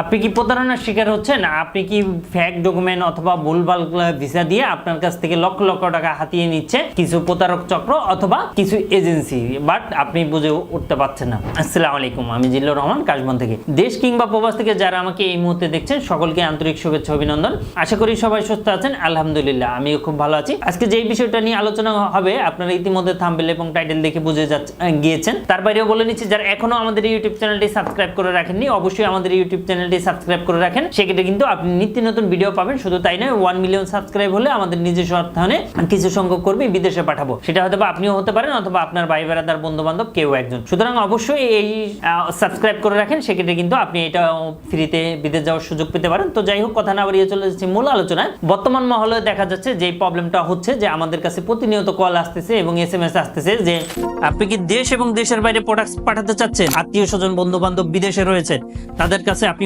আপনি কি প্রতারণার শিকার হচ্ছেন? আপনি কি ফ্যাক ডকুমেন্ট অথবা ভুলভাল ভিসা দিয়ে আপনার কাছ থেকে লক্ষ লক্ষ টাকা হাতিয়ে নিচ্ছে? কিছু প্রতারক চক্র অথবা কিছু এজেন্সি বাট আপনি বুঝে উঠতে পারছেন না। আসসালামু আলাইকুম, আমি জিল্লুর রহমান, কাশবন থেকে। দেশ কিংবা প্রবাস থেকে যারা আমাকে এই মুহূর্তে দেখছেন, সকলকে আন্তরিক শুভেচ্ছা, অভিনন্দন। আশা করি সবাই সুস্থ আছেন, আলহামদুলিল্লাহ, আমিও খুব ভালো আছি। আজকে যেই বিষয়টা নিয়ে আলোচনা হবে, আপনারা ইতিমধ্যে থাম্বেল এবং টাইটেল দেখে বুঝে যাচ্ছে, গিয়েছেন। তার বাইরেও বলে নিচ্ছি, যারা এখনও আমাদের ইউটিউব চ্যানেলটি সাবস্ক্রাইব করে রাখেননি, অবশ্যই আমাদের ইউটিউব চ্যানেলটি সাবস্ক্রাইব করে রাখেন। সেক্ষেত্রে কিন্তু আপনি নিত্য নতুন ভিডিও পাবেন। শুধু তাই নয় ওয়ান মিলিয়ন সাবস্ক্রাইব হলে আমাদের নিজস্ব অর্থায়নে কিছু সংখ্যক কর্মী বিদেশে পাঠাবো। সেটা হয়তো আপনিও হতে পারেন অথবা আপনার ভাই বেড়াদার বন্ধু বান্ধব কেউ একজন। সুতরাং অবশ্যই এই সাবস্ক্রাইব করে রাখেন। সেক্ষেত্রে কিন্তু আপনি এটা ফ্রিতে বিদেশ যাওয়ার সুযোগ পেতে পারেন। তো যাই হোক, কথা না বাড়িয়ে চলে যাচ্ছি মূল আলোচনায়। বর্তমান মহলে দেখা যাচ্ছে যে প্রবলেমটা হচ্ছে যে আমাদের কাছে প্রতিনিয়ত কল আসতেছে এবং এস এম এস আসতেছে যে, আপনি কি দেশ এবং দেশের বাইরে প্রোডাক্ট পাঠাতে চাচ্ছেন? আত্মীয় স্বজন বন্ধু বান্ধব বিদেশে রয়েছে। তাদের কাছে আপনি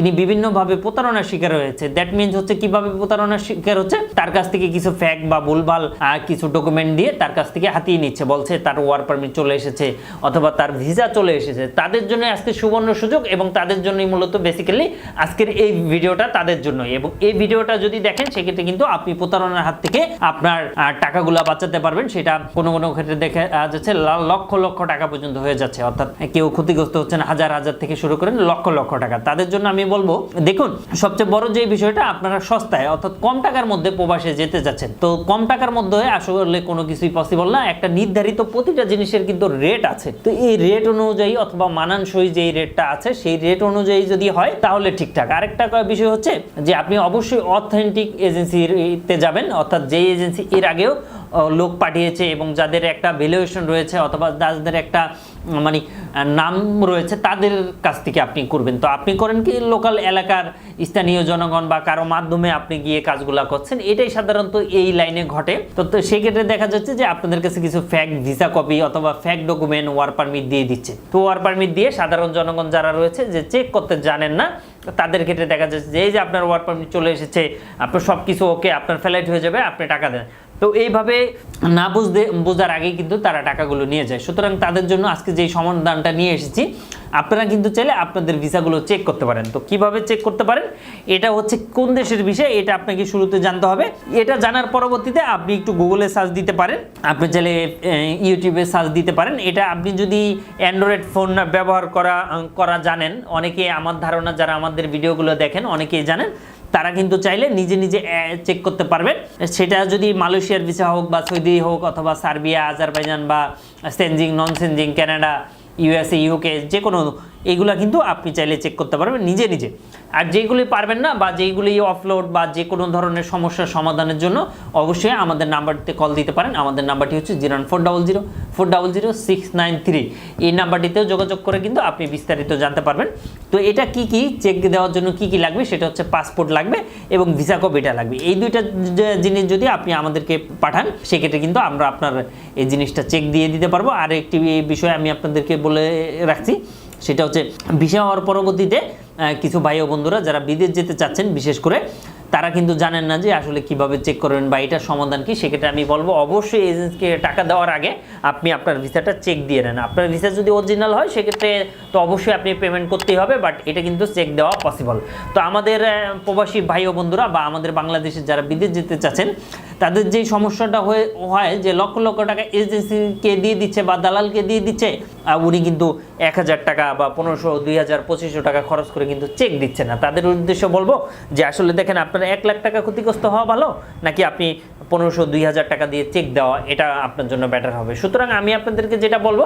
তিনি বিভিন্নভাবে প্রতারণার শিকার হয়েছে। দ্যাট মিনস হচ্ছে কীভাবে প্রতারণার শিকার হচ্ছে? তার কাছ থেকে কিছু ফ্যাক বা ভুলভাল কিছু ডকুমেন্ট দিয়ে তার কাছ থেকে হাতিয়ে নিচ্ছে। বলছে তার ওয়ার পারমিট চলে এসেছে অথবা তার ভিসা চলে এসেছে। তাদের জন্য আজকে সুবর্ণ সুযোগ এবং তাদের জন্যই মূলত বেসিক্যালি আজকের এই ভিডিওটা তাদের জন্যই। এবং এই ভিডিওটা যদি দেখেন, সেক্ষেত্রে কিন্তু আপনি প্রতারণার হাত থেকে আপনার টাকাগুলা বাঁচাতে পারবেন। সেটা কোনো কোনো ক্ষেত্রে দেখে যাচ্ছে লক্ষ লক্ষ টাকা পর্যন্ত হয়ে যাচ্ছে। অর্থাৎ কেউ ক্ষতিগ্রস্ত হচ্ছেন হাজার হাজার থেকে শুরু করেন লক্ষ লক্ষ টাকা। তাদের জন্য আমি বলব, দেখুন, সবচেয়ে বড় যে বিষয়টা, আপনারা সস্তায়, অর্থাৎ কম টাকার মধ্যে প্রবাসে যেতে যাচ্ছেন। তো কম টাকার মধ্যে আসলে কোনো কিছুই পসিবল না, একটা নির্ধারিত প্রতিটা জিনিসের কিন্তু রেট আছে। তো এই রেট অনুযায়ী অথবা মানানসই যেই রেটটা আছে, সেই রেট অনুযায়ী যদি হয়, তাহলে ঠিকঠাক। আরেকটা বিষয় হচ্ছে যে, আপনি অবশ্যই অথেন্টিক এজেন্সিতে যাবেন, অর্থাৎ যেই এজেন্সি এর আগেও লোক পাঠিয়েছে এবং যাদের একটা ভ্যালুয়েশন রয়েছে অথবা যাদের একটা মানে নাম রয়েছে তাদের কাছ থেকে আপনি করবেন। তো আপনি করেন কি লোকাল এলাকার স্থানীয় জনগণ বা কারও মাধ্যমে আপনি গিয়ে কাজগুলা করছেন, এটাই সাধারণত এই লাইনে ঘটে। তো সেক্ষেত্রে দেখা যাচ্ছে যে আপনাদের কাছে কিছু ফ্যাক ভিসা কপি অথবা ফ্যাক ডকুমেন্ট ওয়ার পারমিট দিয়ে দিচ্ছে। তো ওয়ার পারমিট দিয়ে সাধারণ জনগণ যারা রয়েছে যে চেক করতে জানেন না, তাদের ক্ষেত্রে দেখা যাচ্ছে যে এই যে আপনার ওয়ার পারমিট চলে এসেছে, আপনার সব কিছু ওকে আপনার ফ্লাইট হয়ে যাবে, আপনি টাকা দেন। তো এইভাবে না বুঝতে, বোঝার আগেই কিন্তু তারা টাকাগুলো নিয়ে যায়। সুতরাং তাদের জন্য আজকে যেই সমাধানটা নিয়ে এসেছি, আপনারা কিন্তু চাইলে আপনাদের ভিসাগুলো চেক করতে পারেন। তো কীভাবে চেক করতে পারেন? এটা হচ্ছে কোন দেশের বিষয় এটা আপনাকে শুরুতে জানতে হবে। এটা জানার পরবর্তীতে আপনি একটু গুগলে সার্চ দিতে পারেন। আপনি চাইলে ইউটিউবে সার্চ দিতে পারেন। এটা আপনি যদি অ্যান্ড্রয়েড ফোন ব্যবহার করা করা জানেন, অনেকে আমার ধারণা, যারা আমাদের ভিডিওগুলো দেখেন, অনেকেই জানেন তারা কিন্তু চাইলে নিজে নিজে চেক করতে পারবেন। সেটা যদি মালয়েশিয়ার ভিসা হোক বা সৌদি হোক অথবা সার্বিয়া, আজারবাইজান বা Schengen non Schengen Canada USA, UK, যে কোনো, এগুলা কিন্তু আপনি চাইলে চেক করতে পারবেন নিজে নিজে। আর যেগুলি পারবেন না বা যেগুলি অফলোড বা যে কোনো ধরনের সমস্যার সমাধানের জন্য অবশ্যই আমাদের নাম্বারটিতে কল দিতে পারেন। আমাদের নাম্বারটি হচ্ছে zero four double zero, four double zero, six nine three. এই নাম্বারটিতেও যোগাযোগ করে কিন্তু আপনি বিস্তারিত জানতে পারবেন। তো এটা কি কি? চেক দেওয়ার জন্য কি কি লাগবে? সেটা হচ্ছে পাসপোর্ট লাগবে এবং ভিসা কপিটা লাগবে। এই দুইটা জিনিস যদি আপনি আমাদেরকে পাঠান, সেক্ষেত্রে কিন্তু আমরা আপনার এই জিনিসটা চেক দিয়ে দিতে পারব। আর একটি বিষয় আমি আপনাদেরকে বলে রাখছি সেটা হচ্ছে ভিসা হওয়ার পরবর্তীতে কিছু ভাই ও বন্ধুরা যারা বিদেশ যেতে চাচ্ছেন, বিশেষ করে তারা কিন্তু জানেন না যে আসলে কীভাবে চেক করবেন বা এটার সমাধান কি, সেক্ষেত্রে আমি বলব অবশ্যই এজেন্সিকে টাকা দেওয়ার আগে আপনি আপনার ভিসাটা চেক দিয়ে নেন। আপনার ভিসা যদি অরিজিনাল হয়, সেক্ষেত্রে তো অবশ্যই আপনি পেমেন্ট করতেই হবে বাট এটা কিন্তু চেক দেওয়া পসিবল তো আমাদের প্রবাসী ভাই ও বন্ধুরা বা আমাদের বাংলাদেশের যারা বিদেশ যেতে চাচ্ছেন, তাদের যেই সমস্যাটা হয়ে, হয় যে লক্ষ লক্ষ টাকা এজেন্সিকে দিয়ে দিচ্ছে বা দালালকে দিয়ে দিচ্ছে উনি কিন্তু এক হাজার টাকা বা পনেরোশো, দুই হাজার, পঁচিশশো টাকা খরচ করে কিন্তু চেক দিচ্ছে না। তাদের উদ্দেশ্য বলব যে আসলে দেখেন আপনার এক লাখ টাকা ক্ষতিগ্রস্ত হওয়া ভালো, নাকি আপনি পনেরোশো, দুই হাজার টাকা দিয়ে চেক দেওয়া, এটা আপনার জন্য বেটার হবে? সুতরাং আমি আপনাদেরকে যেটা বলব,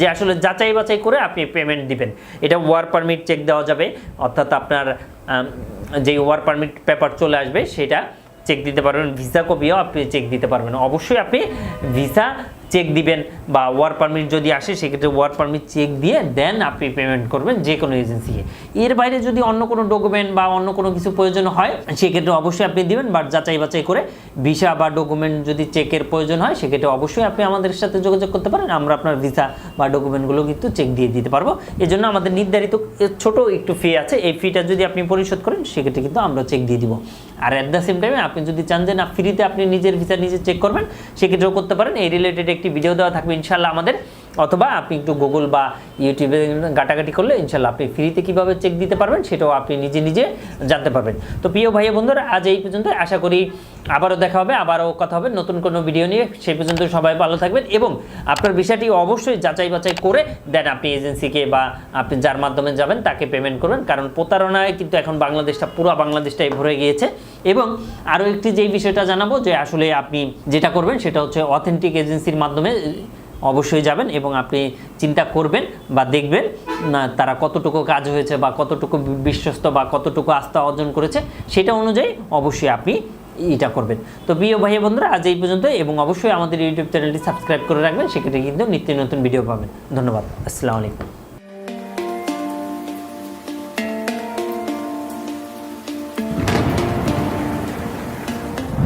যে আসলে যাচাই বাছাই করে আপনি পেমেন্ট দিবেন। এটা ওয়ার পারমিট চেক দেওয়া যাবে, অর্থাৎ আপনার যে ওয়ার পারমিট পেপার চলে আসবে, সেটা চেক দিতে পারবেন ভিসা কপিও আপনি চেক দিতে পারবেন। অবশ্যই আপনি ভিসা চেক দিবেন বা ওয়ার পারমিট যদি আসে, সেক্ষেত্রে ওয়ার পারমিট চেক দিয়ে দেন আপনি পেমেন্ট করবেন যে কোনো এজেন্সিকে এর বাইরে যদি অন্য কোনো ডকুমেন্ট বা অন্য কোনো কিছু প্রয়োজন হয়, সেক্ষেত্রে অবশ্যই আপনি দিবেন বাট যাচাই বাছাই করে ভিসা বা ডকুমেন্ট যদি চেকের প্রয়োজন হয়, সেক্ষেত্রে অবশ্যই আপনি আমাদের সাথে যোগাযোগ করতে পারেন, আমরা আপনার ভিসা বা ডকুমেন্টগুলো কিন্তু চেক দিয়ে দিতে পারব। এজন্য আমাদের নির্ধারিত ছোট একটু ফি আছে, এই ফিটা যদি আপনি পরিশোধ করেন, সেক্ষেত্রে কিন্তু আমরা চেক দিয়ে দিব। আর অ্যাট দ্য সেম টাইমে আপনি যদি চান যে না ফ্রিতে আপনি নিজের ভিসা নিজে চেক করবেন, সেক্ষেত্রেও করতে পারেন। এই রিলেটেড একটি ভিডিও দেওয়া থাকবে ইনশাল্লাহ আমাদের। অথবা আপনি একটু গুগল বা ইউটিউবে ঘাটাঘাটি করলে ইনশাল্লাহ আপনি ফ্রিতে কীভাবে চেক দিতে পারবেন সেটাও আপনি নিজে নিজে জানতে পারবেন। তো প্রিয় ভাইয়া বন্ধুরা, আজ এই পর্যন্ত আশা করি আবারও দেখা হবে, আবারও কথা হবে নতুন কোনো ভিডিও নিয়ে। সেই পর্যন্ত সবাই ভালো থাকবেন এবং আপনার বিষয়টি অবশ্যই যাচাই বাছাই করে দেন আপনি এজেন্সিকে বা আপনি যার মাধ্যমে যাবেন তাকে পেমেন্ট করবেন। কারণ প্রতারণায় কিন্তু এখন বাংলাদেশটা, পুরো বাংলাদেশটাই ভরে গিয়েছে। এবং আরও একটি যেই বিষয়টা জানাব যে আসলে আপনি যেটা করবেন সেটা হচ্ছে অথেন্টিক এজেন্সির মাধ্যমে অবশ্যই যাবেন এবং আপনি চিন্তা করবেন বা দেখবেন, না, তারা কতটুকু কাজ হয়েছে বা কতটুকু বিশ্বস্ত বা কতটুকু আস্থা অর্জন করেছে, সেটা অনুযায়ী অবশ্যই আপনি এটা করবেন। তো প্রিয় ভাই বন্ধুরা আজ এই পর্যন্ত এবং অবশ্যই আমাদের ইউটিউব চ্যানেলটি সাবস্ক্রাইব করে রাখবেন সেক্ষেত্রে কিন্তু নিত্য নতুন ভিডিও পাবেন। ধন্যবাদ। আসসালামু আলাইকুম।